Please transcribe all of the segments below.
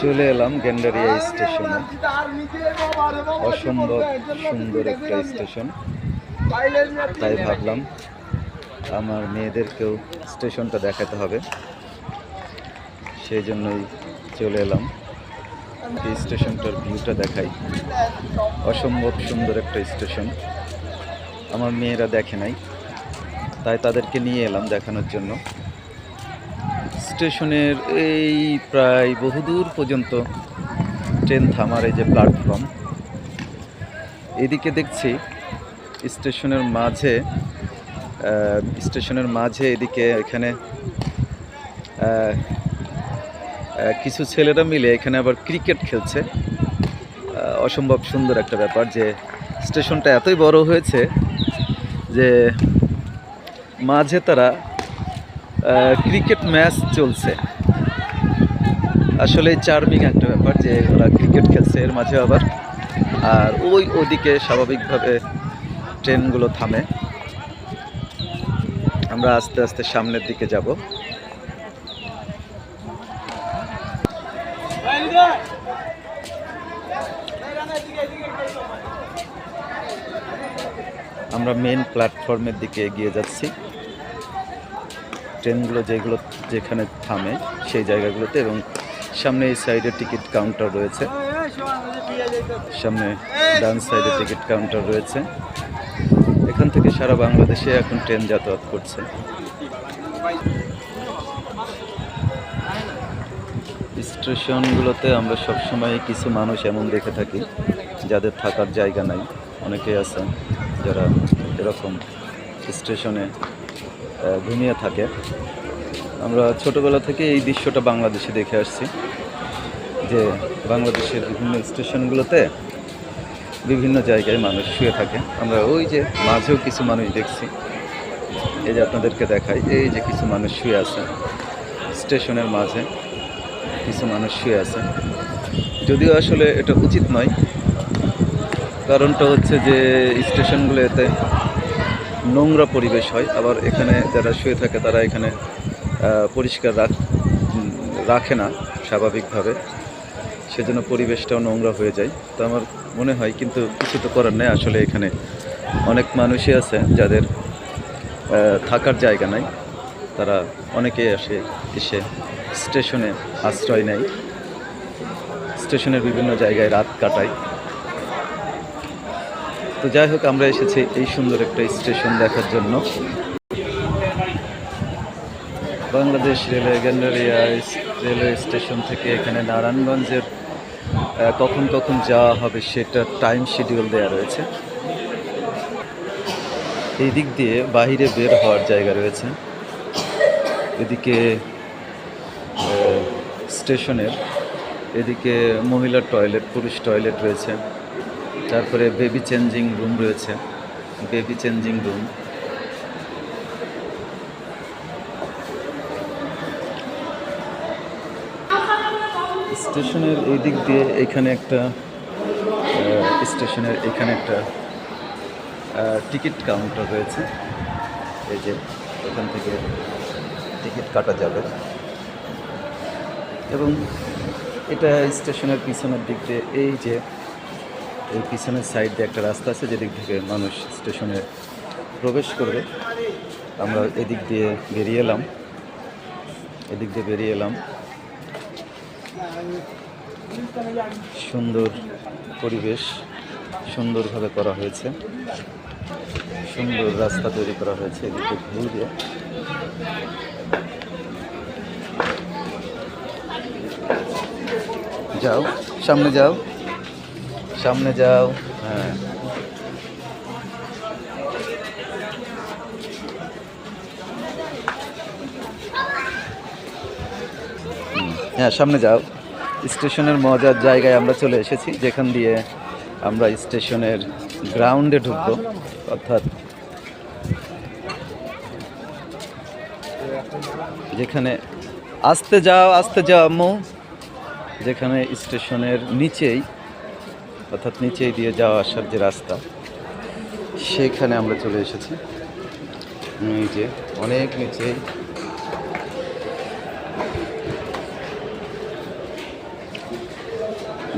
চলে এলাম গেন্ডারিয়া স্টেশনে। অসম্ভব সুন্দর একটা স্টেশন। তাই ভাবলাম আমার মেয়েদেরকেও স্টেশনটা দেখাতে হবে। সেই জন্যই চলে এলাম। এই স্টেশনটার ভিউটা দেখাই। অসম্ভব সুন্দর একটা স্টেশন। আমার মেয়েরা দেখে নাই, তাই তাদেরকে নিয়ে এলাম দেখানোর জন্য। স্টেশনের এই প্রায় বহুদূর পর্যন্ত ট্রেন থামার এই যে প্ল্যাটফর্ম, এদিকে দেখছি স্টেশনের মাঝে স্টেশনের মাঝে এদিকে এখানে কিছু ছেলেরা মিলে এখানে আবার ক্রিকেট খেলছে। অসম্ভব সুন্দর একটা ব্যাপার যে স্টেশনটা এতই বড় হয়েছে যে মাঝে তারা ক্রিকেট ম্যাচ চলছে। আসলে চার্মিং একটা ব্যাপার যে ওরা ক্রিকেট খেলছে এর মাঝে আবার। আর ওই ওদিকে স্বাভাবিকভাবে ট্রেনগুলো থামে। আমরা আস্তে আস্তে সামনের দিকে যাব। আমরা মেন প্ল্যাটফর্মের দিকে এগিয়ে যাচ্ছি। ট্রেনগুলো যেগুলো যেখানে থামে সেই জায়গাগুলোতে এবং সামনে এই সাইডে টিকিট কাউন্টার রয়েছে। সামনে ডান সাইডে টিকিট কাউন্টার রয়েছে। এখান থেকে সারা বাংলাদেশে এখন ট্রেন যাতায়াত করছে। স্টেশনগুলোতে আমরা সবসময় কিছু মানুষ এমন দেখে থাকি, যাদের থাকার জায়গা নাই। অনেকেই আছে যারা এরকম স্টেশনে ঘুমিয়ে থাকে। আমরা ছোটবেলা থেকে এই দৃশ্যটা বাংলাদেশে দেখে আসছি যে বাংলাদেশের বিভিন্ন স্টেশনগুলোতে বিভিন্ন জায়গায় মানুষ শুয়ে থাকে। আমরা ওই যে মাঝেও কিছু মানুষ দেখছি। এই যে আপনাদেরকে দেখাই, এই যে কিছু মানুষ শুয়ে আছে স্টেশনের মাঝে, কিছু মানুষ শুয়ে আছে। যদিও আসলে এটা উচিত নয়, কারণটা হচ্ছে যে স্টেশনগুলোতে নোংরা পরিবেশ হয়। আবার এখানে যারা শুয়ে থাকে তারা এখানে পরিষ্কার রাখ রাখে না স্বাভাবিকভাবে। সেজন্য পরিবেশটাও নোংরা হয়ে যায়। তো আমার মনে হয় কিন্তু কিছু তো করার নেই। আসলে এখানে অনেক মানুষই আছে যাদের থাকার জায়গা নাই। তারা অনেকেই আসে, এসে স্টেশনে আশ্রয় নেয়। স্টেশনের বিভিন্ন জায়গায় রাত কাটায়। তো যাই হোক, আমরা এসেছি এই সুন্দর একটা স্টেশন দেখার জন্য। Bangladesh railway Gendaria railway station থেকে এখানে নারায়ণগঞ্জের কখন কখন যাওয়া হবে সেটা টাইম শিডিউল দেওয়া রয়েছে। এই দিক দিয়ে বাইরে বের হওয়ার জায়গা রয়েছে। এদিকে স্টেশনের, এদিকে মহিলার টয়লেট পুরুষ টয়লেট রয়েছে। তারপরে বেবি চেঞ্জিং রুম রয়েছে। বেবি চেঞ্জিং রুম স্টেশনের এই দিক দিয়ে এখানে একটা স্টেশনের এখানে একটা টিকিট কাউন্টার রয়েছে। এই যে এখান থেকে টিকিট কাটা যাবে। এবং এটা স্টেশনের পিছনের দিক দিয়ে এই যে এই পিছনের সাইড দিয়ে একটা রাস্তা আছে, যেদিক থেকে মানুষ স্টেশনে প্রবেশ করবে। আমরা এদিক দিয়ে বেরিয়ে এলাম। এদিক দিয়ে বেরিয়ে এলাম। সুন্দর পরিবেশ, সুন্দরভাবে করা হয়েছে। সুন্দর রাস্তা তৈরি করা হয়েছে এদিকে ঘুর দিয়ে। যাও, সামনে যাও। সামনে যাও। হ্যাঁ হ্যাঁ সামনে যাও। স্টেশনের মজার জায়গায় আমরা চলে এসেছি, যেখান দিয়ে আমরা স্টেশনের গ্রাউন্ডে ঢুকবো, অর্থাৎ যেখানে আসতে যাও আসতে যাও আম্মু। যেখানে স্টেশনের নিচেই অর্থাৎ নিচেই দিয়ে যাওয়া আসার যে রাস্তা, সেখানে আমরা চলে এসেছি। যে অনেক নিচেই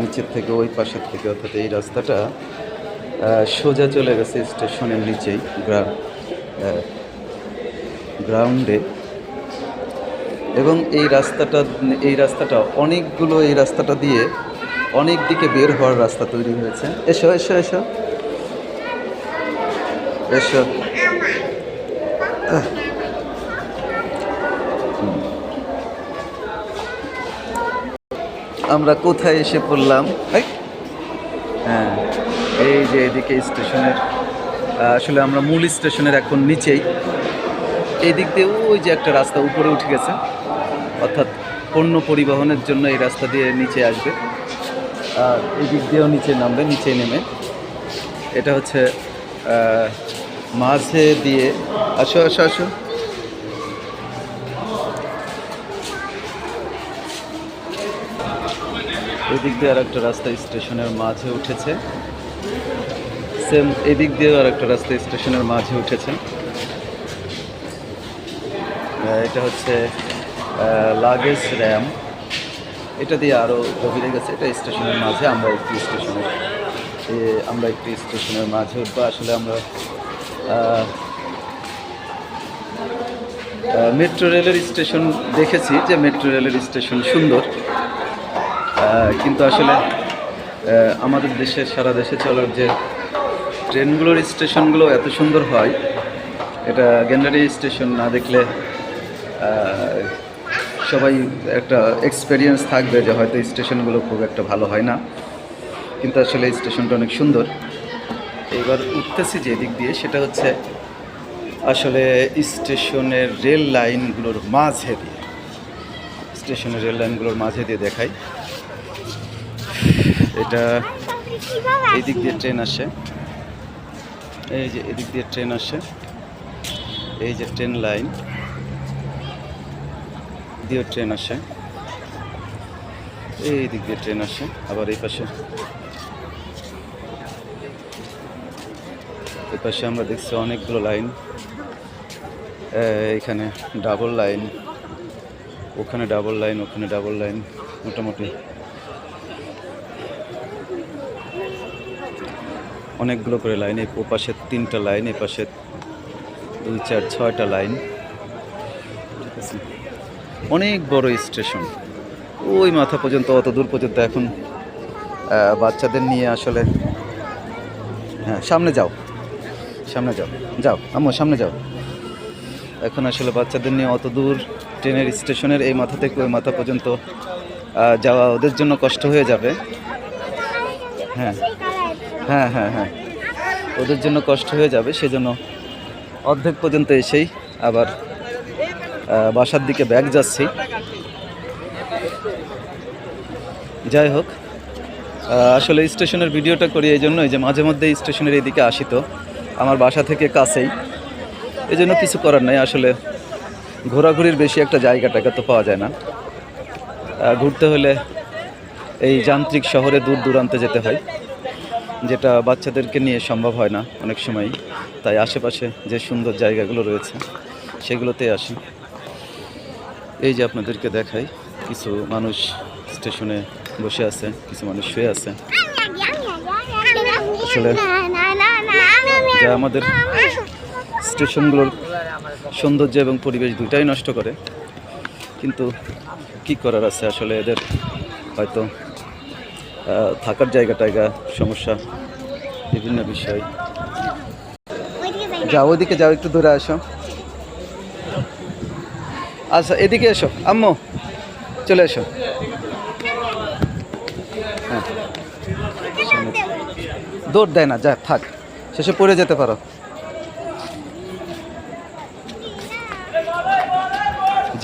নিচের থেকে ওই পাশের থেকে, অর্থাৎ এই রাস্তাটা সোজা চলে গেছে স্টেশনের নিচেই গ্রাউন্ডে। এবং এই রাস্তাটা এই রাস্তাটা, অনেকগুলো এই রাস্তাটা দিয়ে অনেক দিকে বের হওয়ার রাস্তা তৈরি হয়েছে। এসো এসো এসো। এসো। আমরা কোথায় এসে পড়লাম? হ্যাঁ এই যে এদিকে স্টেশনের আসলে আমরা মূল স্টেশনের এখন নিচেই। এই দিক দিয়ে ওই যে একটা রাস্তা উপরে উঠে গেছে। অর্থাৎ পণ্য পরিবহনের জন্য এই রাস্তা দিয়ে নিচে আসবে। এই দিক দিয়েও নিচে নামবে, নিচে নেমে। এটা হচ্ছে মাঝে দিয়ে, আসো আসো আসো। এই দিক দিয়ে আর একটা রাস্তা স্টেশনের মাঝে উঠেছে। সেম, এদিক দিয়েও আর একটা রাস্তা স্টেশনের মাঝে উঠেছে। এটা হচ্ছে লাগেজ র্যাম। এটা দিয়ে আরও গভীরে গেছে। এটা স্টেশনের মাঝে, আমরা একটি স্টেশনের আমরা একটি স্টেশনের মাঝে উঠবো। আসলে আমরা মেট্রো রেলের স্টেশন দেখেছি যে মেট্রো রেলের স্টেশন সুন্দর। কিন্তু আসলে আমাদের দেশে সারা দেশে চলার যে ট্রেনগুলোর স্টেশনগুলো এত সুন্দর হয়, এটা গেন্ডারি স্টেশন না দেখলে সবাই একটা এক্সপেরিয়েন্স থাকবে যে হয়তো স্টেশনগুলো খুব একটা ভালো হয় না। কিন্তু আসলে স্টেশনটা অনেক সুন্দর। এবার উঠতেছি যে দিক দিয়ে, সেটা হচ্ছে আসলে স্টেশনের রেল লাইনগুলোর মাঝে দিয়ে। স্টেশনের রেল লাইনগুলোর মাঝে দিয়ে দেখাই। এটা এদিক দিয়ে ট্রেন আসে। এই যে এদিক দিয়ে ট্রেন আসে। এই যে ট্রেন লাইন দিয়ে ট্রেন আসে। এই দিক দিয়ে ট্রেন আসে, আবার এই পাশে। এই পাশে আমরা দেখছি অনেকগুলো লাইন। এখানে ডাবল লাইন, ওখানে ডাবল লাইন, ওখানে ডাবল লাইন, মোটামুটি। অনেকগুলো করে লাইন, এই পাশে তিনটা লাইন, এই পাশে দুই, চার, ছয়টা লাইন। অনেক বড় স্টেশন। ওই মাথা পর্যন্ত, অত দূর পর্যন্ত এখন বাচ্চাদের নিয়ে আসলে হ্যাঁ সামনে যাও। সামনে যাও। যাও, আম্মু, সামনে যাও। এখন আসলে বাচ্চাদের নিয়ে অত দূর ট্রেনের স্টেশনের এই মাথা থেকে ওই মাথা পর্যন্ত যাওয়া ওদের জন্য কষ্ট হয়ে যাবে। হ্যাঁ হ্যাঁ হ্যাঁ হ্যাঁ। ওদের জন্য কষ্ট হয়ে যাবে, সেজন্য অর্ধেক পর্যন্ত এসেই আবার বাসার দিকে ব্যাগ যাচ্ছি। যাই হোক আসলে স্টেশনের ভিডিওটা করি এই জন্যই যে মাঝে মধ্যে স্টেশনের এদিকে আসি তো। আমার বাসা থেকে কাছেই। এই জন্য কিছু করার নাই, আসলে ঘোরাঘুরির বেশি একটা জায়গাটাকে তো পাওয়া যায় না। ঘুরতে হলে এই যান্ত্রিক শহরে দূর দূরান্তে যেতে হয়, যেটা বাচ্চাদেরকে নিয়ে সম্ভব হয় না অনেক সময় তাই আশেপাশে যে সুন্দর জায়গাগুলো রয়েছে সেগুলোতে আসি। এই যে আপনাদেরকে দেখাই, কিছু মানুষ স্টেশনে বসে আছে, কিছু মানুষ শুয়ে আছে। আসলে যা আমাদের স্টেশনগুলোর সৌন্দর্য এবং পরিবেশ দুটাই নষ্ট করে, কিন্তু কি করার আছে? আসলে এদের হয়তো থাকার জায়গা টায়গা সমস্যা, বিভিন্ন বিষয়। যাও ওইদিকে, যাও একটু দূরে আসো। আচ্ছা এদিকে এসো। আম্মু, চলে এসো। হ্যাঁ। দৌড় দেয় না, যা, থাক। শেষে পড়ে যেতে পারো।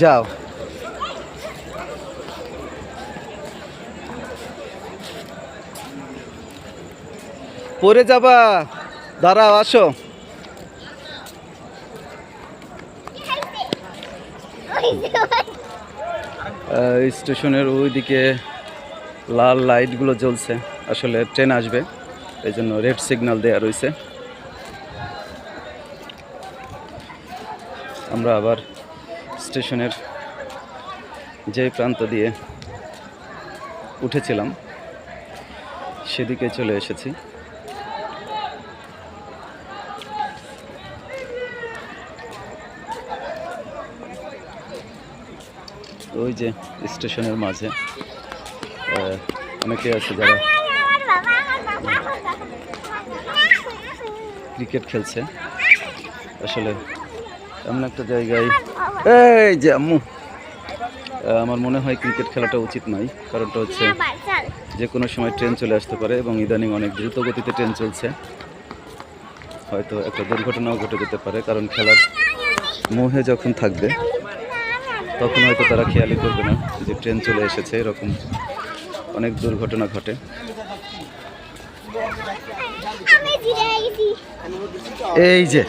যাও। পড়ে যাবা। দাঁড়াও, আসো। স্টেশনের ওইদিকে লাল লাইটগুলো জ্বলছে। আসলে ট্রেন আসবে, এই জন্য রেড সিগন্যাল দেওয়া রয়েছে। আমরা আবার স্টেশনের যে প্রান্ত দিয়ে উঠেছিলাম, সেদিকে চলে এসেছি। ওই যে স্টেশনের মাঝে অনেকে আছে যারা ক্রিকেট খেলছে। আসলে এমন একটা জায়গায় এই যে আম্মু আমার মনে হয় ক্রিকেট খেলাটা উচিত নয় কারণটা হচ্ছে যে কোনো সময় ট্রেন চলে আসতে পারে এবং ইদানিং অনেক দ্রুত গতিতে ট্রেন চলছে। হয়তো একটা দুর্ঘটনাও ঘটে যেতে পারে, কারণ খেলার মোহে যখন থাকবে তখন হয়তো তারা খেয়ালই করবে না যে ট্রেন চলে এসেছে এরকম অনেক দুর্ঘটনা ঘটে। এই যে।